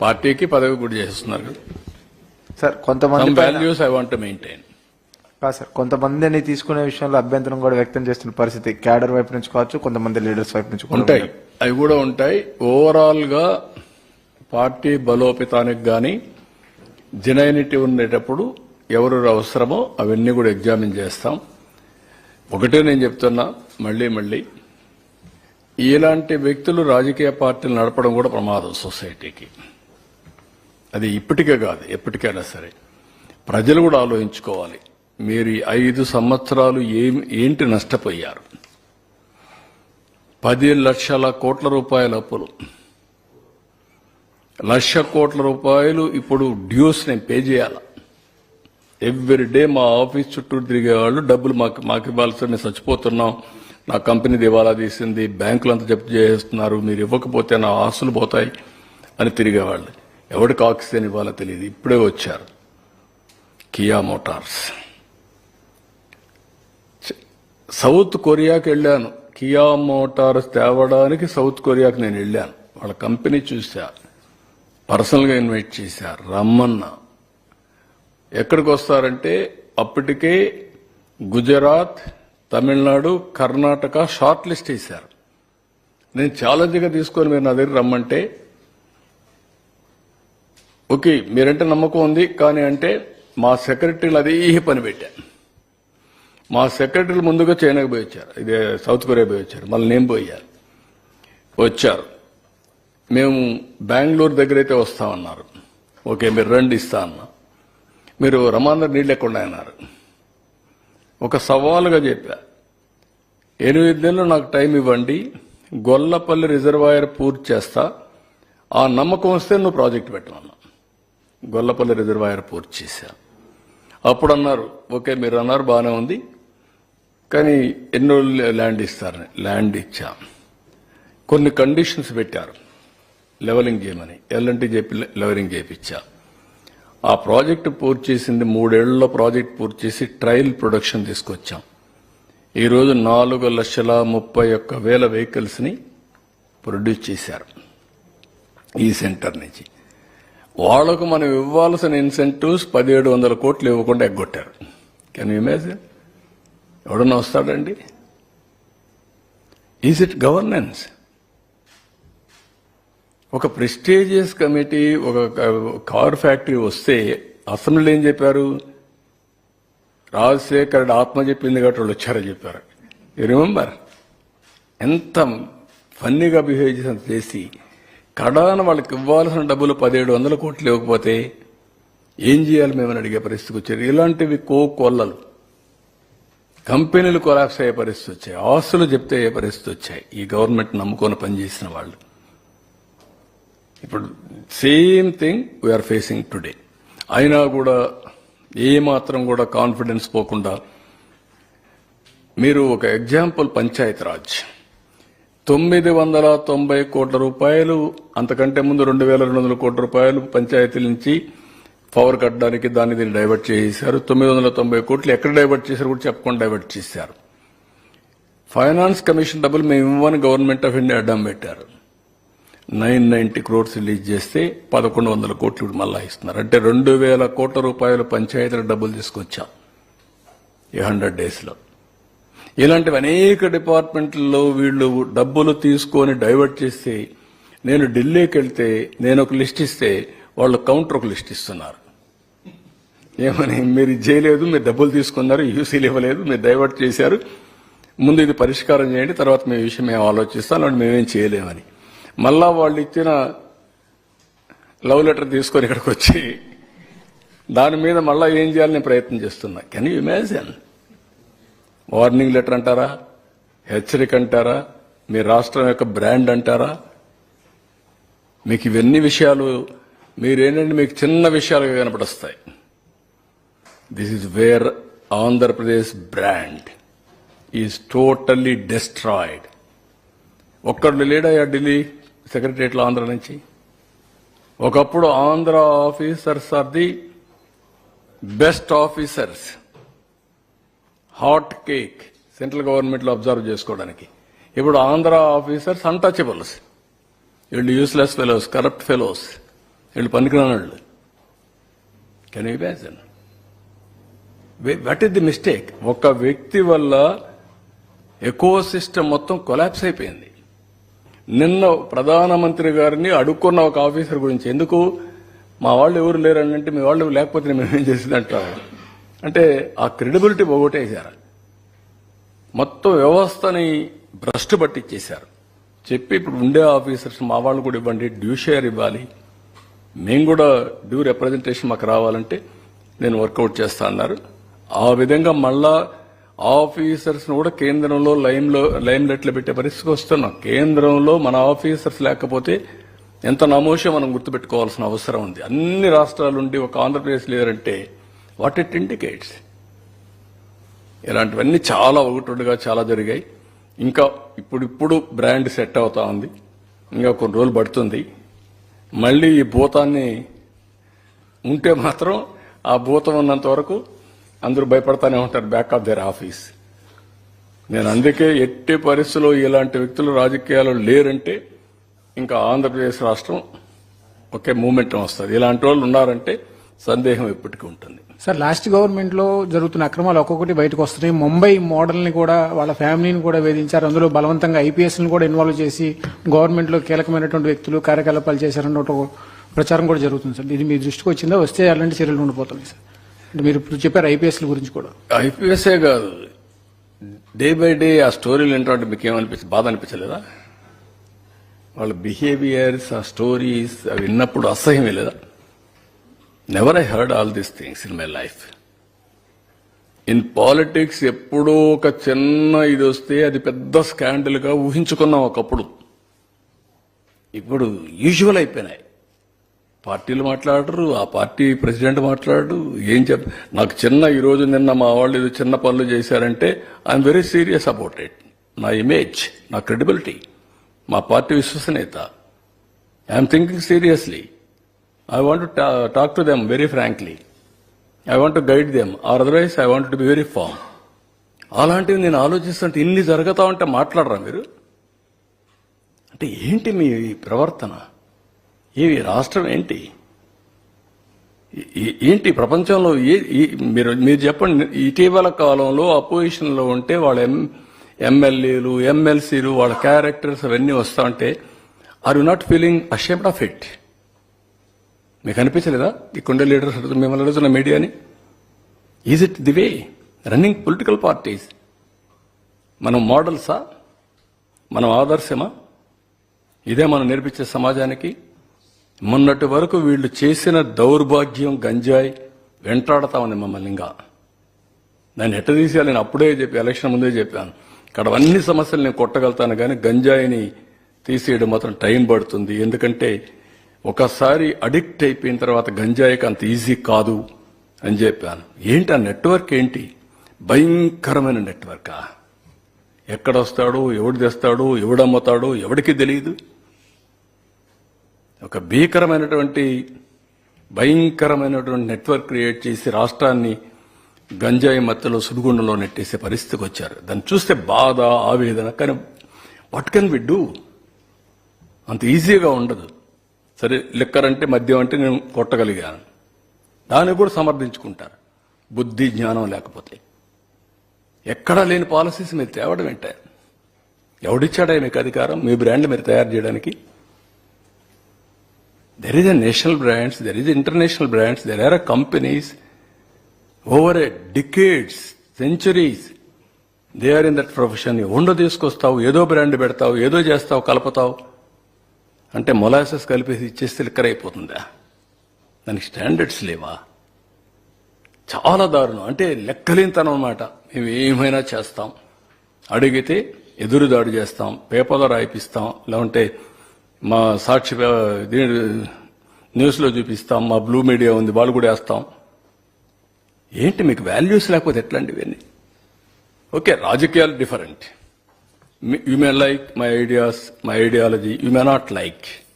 పార్టీకి పదవి కూడా చేస్తున్నారు సార్ కొంతమంది వాల్యూస్ ఐ వాంట్ మెయింటైన్ కాదు సార్ కొంతమందిని తీసుకునే విషయంలో అభ్యంతరం కూడా వ్యక్తం చేస్తున్న పరిస్థితి క్యాడర్ వైపు నుంచి కావచ్చు కొంతమంది లీడర్స్ వైపు నుంచి ఉంటాయి. అవి కూడా ఉంటాయి. ఓవరాల్గా పార్టీ బలోపేతానికి గాని జెనైనిటీ ఉండేటప్పుడు ఎవరు అవసరమో అవన్నీ కూడా ఎగ్జామిన్ చేస్తాం. ఒకటే నేను చెప్తున్నా మళ్ళీ మళ్ళీ ఇలాంటి వ్యక్తులు రాజకీయ పార్టీలు నడపడం కూడా ప్రమాదం సొసైటీకి. అది ఇప్పటికే కాదు ఎప్పటికైనా సరే. ప్రజలు కూడా ఆలోచించుకోవాలి మీరు ఐదు సంవత్సరాలు ఏమి ఏంటి నష్టపోయారు? పది లక్షల కోట్ల రూపాయల అప్పులు. లక్ష కోట్ల రూపాయలు ఇప్పుడు డ్యూస్ నేను పే చేయాల? ఎవ్రీ డే మా ఆఫీస్ చుట్టూ తిరిగేవాళ్ళు డబ్బులు మాకు మాకు ఇవ్వాల్సి మేము చచ్చిపోతున్నాం. నా కంపెనీ దివాలా తీసింది బ్యాంకులు అంతా జప్తు చేసేస్తున్నారు మీరు ఇవ్వకపోతే నా ఆస్తులు పోతాయి అని తిరిగేవాళ్ళు. ఎవరికి ఆక్సిజన్ ఇవ్వాలో తెలియదు. ఇప్పుడే వచ్చారు. Kia Motors. సౌత్ కొరియాకి వెళ్ళాను. కియా మోటార్స్ తేవడానికి సౌత్ కొరియాకి నేను వెళ్ళాను. వాళ్ళ కంపెనీ చూసా పర్సనల్గా ఇన్వైట్ చేశారు రమ్మన్నా. ఎక్కడికి వస్తారంటే అప్పటికే గుజరాత్ తమిళనాడు కర్ణాటక షార్ట్ లిస్ట్ వేశారు. నేను ఛాలెంజ్గా తీసుకొని మీరు నా దగ్గర రమ్మంటే ఓకే మీరంటే నమ్మకం ఉంది కానీ అంటే మా సెక్రటరీలు అదే పని పెట్టాను మా సెక్రటరీలు ముందుగా చైనాకి పోయి వచ్చారు. ఇదే సౌత్ కొరియా పోయి వచ్చారు. మళ్ళీ నేను పోయారు వచ్చారు. మేము బెంగళూరు దగ్గర అయితే వస్తామన్నారు. ఓకే మీరు రండి ఇస్తా అన్నా. మీరు రమాందర్ నీళ్ళు ఎక్కడ అన్నారు ఒక సవాలుగా చెప్పా. ఎనిమిది నెలలు నాకు టైం ఇవ్వండి గొల్లపల్లి రిజర్వాయర్ పూర్తి చేస్తా ఆ నమ్మకం వస్తే నువ్వు ప్రాజెక్ట్ పెట్టమన్నా. గొల్లపల్లి రిజర్వాయర్ పూర్తి చేశా. అప్పుడు అన్నారు ఓకే మీరు అన్నారు బాగానే ఉంది కానీ ఎన్నో ల్యాండ్ ఇస్తారని ల్యాండ్ ఇచ్చా. కొన్ని కండిషన్స్ పెట్టారు. లెవలింగ్ చేయమని ఎల్ఎన్టీ చెప్పి లెవలింగ్ చేయించా ఆ ప్రాజెక్టు పూర్తి చేసింది మూడేళ్ళలో ప్రాజెక్ట్ పూర్తి చేసి ట్రయల్ ప్రొడక్షన్ తీసుకొచ్చాం. ఈరోజు నాలుగు లక్షల ముప్పై ఒక్క వేల వెహికల్స్ని ప్రొడ్యూస్ చేశారు ఈ సెంటర్ నుంచి. వాళ్ళకు మనం ఇవ్వాల్సిన ఇన్సెంటివ్స్ పదిహేడు వందల కోట్లు ఇవ్వకుండా ఎగ్గొట్టారు. కెన్ ఇమేజిన్ ఎవడన్నా వస్తాడండి? ఈజ్ ఇట్ గవర్నెన్స్ ఒక ప్రెస్టీజియస్ కమిటీ ఒక కార్ ఫ్యాక్టరీ వస్తే అసెంబ్లీలో ఏం చెప్పారు? రాజశేఖర్ ఆత్మ చెప్పింది కాబట్టి వాళ్ళు వచ్చారని చెప్పారు. రిమెంబర్ ఎంత ఫన్నీగా బిహేవ్ చేసి చేసి కడాన వాళ్ళకి ఇవ్వాల్సిన డబ్బులు పదిహేడు వందల కోట్లు ఇవ్వకపోతే ఏం చేయాలి మేమని అడిగే పరిస్థితికి వచ్చారు. ఇలాంటివి కో కొల్లలు. కంపెనీలు కొలాప్స్ అయ్యే పరిస్థితి వచ్చాయి. ఆస్తులు చెప్తే అయ్యే పరిస్థితి వచ్చాయి. ఈ గవర్నమెంట్ నమ్ముకొని పనిచేసిన వాళ్ళు. ఇప్పుడు same thing we are facing today అయినా కూడా ఏమాత్రం కూడా కాన్ఫిడెన్స్ పోకుండా మీరు ఒక ఎగ్జాంపుల్ పంచాయత్ రాజ్. తొమ్మిది వందల తొంభై కోట్ల రూపాయలు అంతకంటే ముందు రెండు వేల రెండు వందల కోట్ల రూపాయలు పంచాయతీల నుంచి పవర్ కట్టడానికి దాన్ని దీన్ని డైవర్ట్ చేశారు తొమ్మిది వందల తొంభై కోట్లు ఎక్కడ డైవర్ట్ చేశారు కూడా చెప్పకుండా డైవర్ట్ చేశారు ఫైనాన్స్ కమిషన్ డబ్బులు మేము ఇవ్వని గవర్నమెంట్ ఆఫ్ ఇండియా అడ్డం పెట్టారు. నైన్ నైన్టీ క్రోడ్స్ రిలీజ్ చేస్తే పదకొండు వందల కోట్లు ఇప్పుడు మళ్ళా ఇస్తున్నారు. అంటే రెండు వేల కోట్ల రూపాయలు పంచాయతీల డబ్బులు తీసుకొచ్చాం ఈ హండ్రెడ్ డేస్లో. ఇలాంటివి అనేక డిపార్ట్మెంట్లలో వీళ్ళు డబ్బులు తీసుకొని డైవర్ట్ చేస్తే నేను ఢిల్లీకి వెళ్తే నేను ఒక లిస్ట్ ఇస్తే వాళ్ళు కౌంటర్ ఒక లిస్ట్ ఇస్తున్నారు. ఏమని మీరు చేయలేదు మీరు డబ్బులు తీసుకున్నారు యూసీలు ఇవ్వలేదు మీరు డైవర్ట్ చేశారు ముందు ఇది పరిష్కారం చేయండి తర్వాత మీ విషయం మేము ఆలోచిస్తాం అంటే మేమేం చేయలేమని. మళ్ళా వాళ్ళు ఇచ్చిన లవ్ లెటర్ తీసుకొని ఇక్కడికి వచ్చి దాని మీద మళ్ళా ఏం చేయాలని ప్రయత్నం చేస్తున్నా. Can you imagine warning letter అంటారా? హెచ్చరిక అంటారా? మీ రాష్ట్రం యొక్క బ్రాండ్ అంటారా? మీకు ఇవన్నీ విషయాలు మీరేంటంటే మీకు చిన్న విషయాలుగా కనపడొస్తాయి. This is where Andhra Pradesh brand is totally destroyed ఒక్కడు లేడయ్యా ఢిల్లీ? సెక్రటరియట్లో ఆంధ్ర నుంచి. ఒకప్పుడు Andhra officers are the best officers. Hot cake central గవర్నమెంట్లో అబ్జర్వ్ చేసుకోవడానికి. ఇప్పుడు ఆంధ్ర ఆఫీసర్స్ అన్టచబుల్స్ వీళ్ళు యూస్లెస్ ఫెలోస్ కరప్ట్ ఫెలోస్ వీళ్ళు పనికిరాని వాళ్ళు can you imagine what is the mistake ఒక వ్యక్తి వల్ల ఎకో సిస్టమ్ మొత్తం కొలాప్స్ అయిపోయింది. నిన్న ప్రధానమంత్రి గారిని అడుక్కున్న ఒక ఆఫీసర్ గురించి. ఎందుకు? మా వాళ్ళు ఎవరు లేరు అంటే మీ వాళ్ళు లేకపోతే మేమేం చేసింది అంటారు. అంటే ఆ క్రెడిబిలిటీ పోగొట్టేశారు. మొత్తం వ్యవస్థని భ్రష్టు పట్టించేశారు. చెప్పి ఇప్పుడు ఉండే ఆఫీసర్స్ మా వాళ్ళు కూడా ఇవ్వండి డ్యూ షేర్ ఇవ్వాలి. మేము కూడా డ్యూ రిప్రజెంటేషన్ మాకు రావాలంటే నేను వర్కౌట్ చేస్తా అన్నారు. ఆ విధంగా మళ్ళా ఆఫీసర్స్ కూడా కేంద్రంలో లైన్లో లైన్ లెట్లు పెట్టే పరిస్థితికి వస్తున్నాం. కేంద్రంలో మన ఆఫీసర్స్ లేకపోతే ఎంత నమోషో మనం గుర్తుపెట్టుకోవాల్సిన అవసరం ఉంది. అన్ని రాష్ట్రాలుండి ఒక ఆంధ్రప్రదేశ్ లేదంటే వాట్ ఇట్ ఇండికేట్స్. ఇలాంటివన్నీ చాలా ఒకటిగా చాలా జరిగాయి. ఇంకా ఇప్పుడిప్పుడు బ్రాండ్ సెట్ అవుతా ఉంది. ఇంకా కొన్ని రోజులు పడుతుంది. మళ్ళీ ఈ భూతాన్ని ఉంటే మాత్రం ఆ భూతం ఉన్నంత వరకు అందరూ భయపడతానే ఉంటారు బ్యాక్ ఆఫ్ దేర్ ఆఫీస్ నేను అందుకే ఎట్టి పరిస్థితుల్లో ఇలాంటి వ్యక్తులు రాజకీయాలు లేరంటే ఇంకా ఆంధ్రప్రదేశ్ రాష్ట్రం ఒకే మూమెంట్ వస్తుంది. ఇలాంటి వాళ్ళు ఉన్నారంటే సందేహం ఎప్పటికీ ఉంటుంది. సార్ లాస్ట్ గవర్నమెంట్లో జరుగుతున్న అక్రమాలు ఒక్కొక్కటి బయటకు వస్తున్నాయి. ముంబై మోడల్ని కూడా వాళ్ళ ఫ్యామిలీని కూడా వేధించారు. అందులో బలవంతంగా ఐపీఎస్ని కూడా ఇన్వాల్వ్ చేసి గవర్నమెంట్లో కీలకమైనటువంటి వ్యక్తులు కార్యకలాపాలు చేశారన్న ప్రచారం కూడా జరుగుతుంది సార్ ఇది మీ దృష్టికి వచ్చిందా? వస్తే అలాంటి చర్యలు ఉండిపోతున్నాయి సార్ అంటే మీరు ఇప్పుడు చెప్పారు ఐపీఎస్ల గురించి కూడా. ఐపీఎస్ఏ కాదు. డే బై డే ఆ స్టోరీలు ఏంటంటే మీకు ఏమనిపించింది బాధ అనిపించలేదా వాళ్ళ బిహేవియర్స్ ఆ స్టోరీస్ అవి విన్నప్పుడు అసహ్యం లేదా? Never I heard all these things in my life in politics ఎప్పుడో ఒక చిన్న ఇది వస్తే అది పెద్ద స్కాండల్గా ఊహించుకున్నాం ఒకప్పుడు. ఇప్పుడు యూజువల్ అయిపోయినాయి. పార్టీలు మాట్లాడరు ఆ పార్టీ ప్రెసిడెంట్ మాట్లాడు ఏం చెప్ నాకు చిన్న ఈరోజు నిన్న మా వాళ్ళు ఏదో చిన్న పనులు చేశారంటే I'm very serious about it నా ఇమేజ్ నా క్రెడిబిలిటీ మా పార్టీ విశ్వసనీయత. I'm thinking seriously I want talk to them very frankly I want guide them or otherwise I want to be very firm అలాంటివి నేను ఆలోచిస్తుంటే ఇన్ని జరుగుతా ఉంటే మాట్లాడరా మీరు? అంటే ఏంటి మీ ప్రవర్తన? ఏవి రాష్ట్రం ఏంటి? ఏంటి ప్రపంచంలో ఏ- మీరు మీరు చెప్పండి ఇటీవల కాలంలో అపోజిషన్లో ఉంటే వాళ్ళ ఎం ఎమ్మెల్యేలు ఎమ్మెల్సీలు వాళ్ళ క్యారెక్టర్స్ అవన్నీ వస్తా ఉంటే are you not feeling ashamed of it మీకు అనిపించలేదా? ఇక్కడుండే లీడర్స్ మిమ్మల్ని అడుగుతున్న మీడియాని? Is it the way running political parties మనం మోడల్సా? మనం ఆదర్శమా? ఇదే మనం నేర్పించే సమాజానికి మొన్నటి వరకు వీళ్ళు చేసిన దౌర్భాగ్యం గంజాయి వెంటాడతా ఉంది మమ్మల్ని ఇంకా. దాన్ని ఎట్ట తీసేయాలి? నేను అప్పుడే చెప్పి ఎలక్షన్ ముందే చెప్పాను. ఇక్కడ అన్ని సమస్యలు నేను కొట్టగలుగుతాను కానీ గంజాయిని తీసేయడం మాత్రం టైం పడుతుంది. ఎందుకంటే ఒకసారి అడిక్ట్ అయిపోయిన తర్వాత గంజాయికి అంత ఈజీ కాదు అని చెప్పాను. ఏంటి ఆ నెట్వర్క్ ఏంటి? భయంకరమైన నెట్వర్కా? ఎక్కడొస్తాడు ఎవడు తెస్తాడు ఎవడమ్ముతాడు ఎవడికి తెలియదు ఒక భీకరమైనటువంటి భయంకరమైనటువంటి నెట్వర్క్ క్రియేట్ చేసి రాష్ట్రాన్ని గంజాయి మత్తలో సుడిగుండంలో నెట్టేసే పరిస్థితికి వచ్చారు. దాన్ని చూస్తే బాధ ఆవేదన కానీ వాట్ కెన్ వి డూ అంత ఈజీగా ఉండదు. సరే లిక్కర్ అంటే మద్యం అంటే నేను కొట్టగలిగాను. దాన్ని కూడా సమర్థించుకుంటారు. బుద్ధి జ్ఞానం లేకపోతే. ఎక్కడా లేని పాలసీస్ మీరు తేవడం ఏంటే? ఎవడిచ్చాడా మీకు అధికారం? మీ బ్రాండ్ మీరు తయారు చేయడానికి? There is a national brands there is international brands there are companies over a decades centuries they are in that profession ఉండ తీసుకొస్తావు ఏదో బ్రాండ్ పెడతావు ఏదో చేస్తావు కలుపుతావు. అంటే మొలాసెస్ కలిపేసి ఇచ్చేస్తే లిక్కర్ అయిపోతుందా? దానికి స్టాండర్డ్స్ లేవా? చాలా దారుణం. అంటే లెక్కలేనితనం అనమాట మేము ఏమైనా చేస్తాం. అడిగితే ఎదురుదాడి చేస్తాం పేపర్లో రాయిపిస్తాం లేకుంటే మా సాక్షి దీని న్యూస్లో చూపిస్తాం మా బ్లూ మీడియా ఉంది వాళ్ళు కూడా వేస్తాం. ఏంటి మీకు వాల్యూస్ లేకపోతే ఎట్లాంటి ఇవన్నీ? ఓకే రాజకీయాలు different. You may like my ideas my ideology you may not like